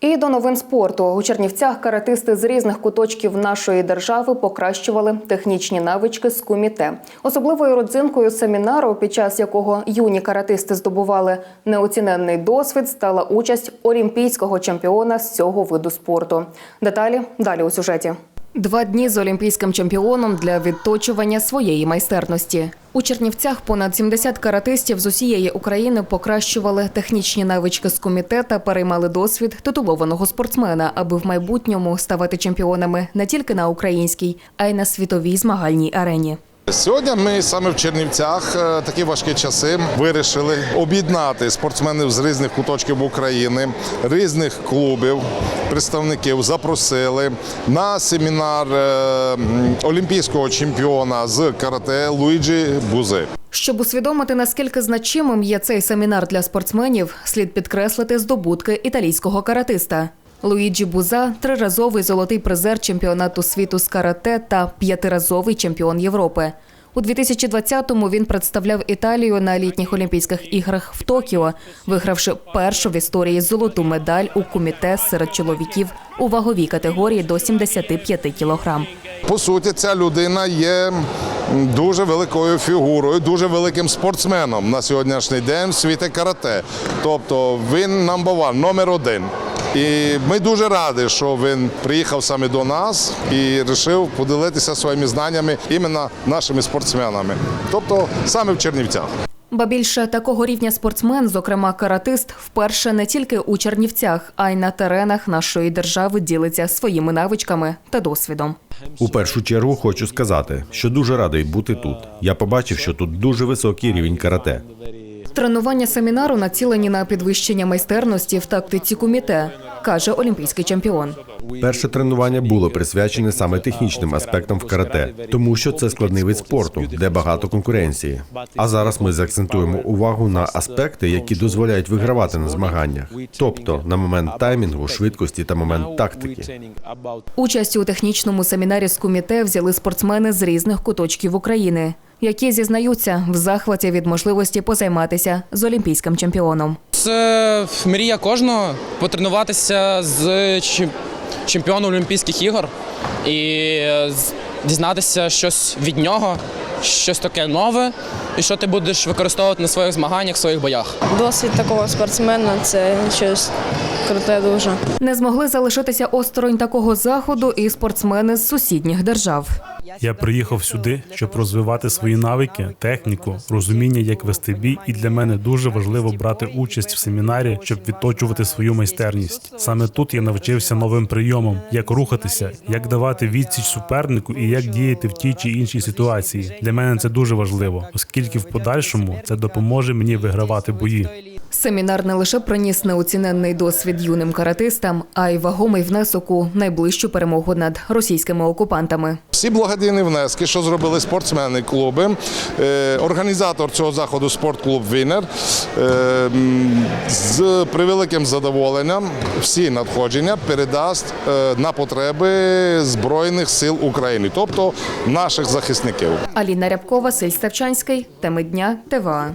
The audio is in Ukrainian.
І до новин спорту у Чернівцях каратисти з різних куточків нашої держави покращували технічні навички з куміте. Особливою родзинкою семінару, під час якого юні каратисти здобували неоціненний досвід, стала участь олімпійського чемпіона з цього виду спорту. Деталі далі у сюжеті. Два дні з олімпійським чемпіоном для відточування своєї майстерності. У Чернівцях понад 70 каратистів з усієї України покращували технічні навички з комітета, переймали досвід титулованого спортсмена, аби в майбутньому ставати чемпіонами не тільки на українській, а й на світовій змагальній арені. Сьогодні ми саме в Чернівцях е, такі важкі часи вирішили об'єднати спортсменів з різних куточків України, різних клубів, представників запросили на семінар е, олімпійського чемпіона з карате Луїджі Бузи. Щоб усвідомити, наскільки значимим є цей семінар для спортсменів, слід підкреслити здобутки італійського каратиста. Луїджі Буза триразовий золотий призер чемпіонату світу з карате та п'ятиразовий чемпіон Європи. У 2020-му він представляв Італію на літніх Олімпійських іграх в Токіо, вигравши першу в історії золоту медаль у куміте серед чоловіків у ваговій категорії до 75 кілограм. По суті, ця людина є дуже великою фігурою, дуже великим спортсменом на сьогоднішній день в світі карате. Тобто він number one, номер один. І ми дуже раді, що він приїхав саме до нас і вирішив поділитися своїми знаннями іменно нашими спортсменами. Тобто саме в Чернівцях. Ба більше такого рівня спортсмен, зокрема каратист, вперше не тільки у Чернівцях, а й на теренах нашої держави ділиться своїми навичками та досвідом. У першу чергу хочу сказати, що дуже радий бути тут. Я побачив, що тут дуже високий рівень карате. Тренування семінару націлені на підвищення майстерності в тактиці куміте, каже олімпійський чемпіон. Перше тренування було присвячене саме технічним аспектам в карате, тому що це складний вид спорту, де багато конкуренції. А зараз ми заакцентуємо увагу на аспекти, які дозволяють вигравати на змаганнях, тобто на момент таймінгу, швидкості та момент тактики. Участь у технічному семінарі з куміте взяли спортсмени з різних куточків України, які зізнаються в захваті від можливості позайматися з олімпійським чемпіоном. Це мрія кожного потренуватися з чем- чемпіоном Олімпійських ігор і е, дізнатися щось від нього, щось таке нове, і що ти будеш використовувати на своїх змаганнях, своїх боях. Досвід такого спортсмена це щось круте дуже. Не змогли залишитися осторонь такого заходу і спортсмени з сусідніх держав. Я приїхав сюди, щоб розвивати свої навики, техніку, розуміння, як вести бій, і для мене дуже важливо брати участь в семінарі, щоб відточувати свою майстерність. Саме тут я навчився новим прийомам, як рухатися, як давати відсіч супернику і як діяти в тій чи іншій ситуації. Для мене це дуже важливо, оскільки в подальшому це допоможе мені вигравати бої. Семінар не лише приніс неоціненний досвід юним каратистам, а й вагомий внесок у найближчу перемогу над російськими окупантами. Всі благодійні внески, що зробили спортсмени клуби. Е, Організатор цього заходу спортклуб Вінер е, з превеликим задоволенням всі надходження передасть е, на потреби Збройних сил України, тобто наших захисників. Аліна Рябкова, Василь Ставчанський. Теми дня ТВА.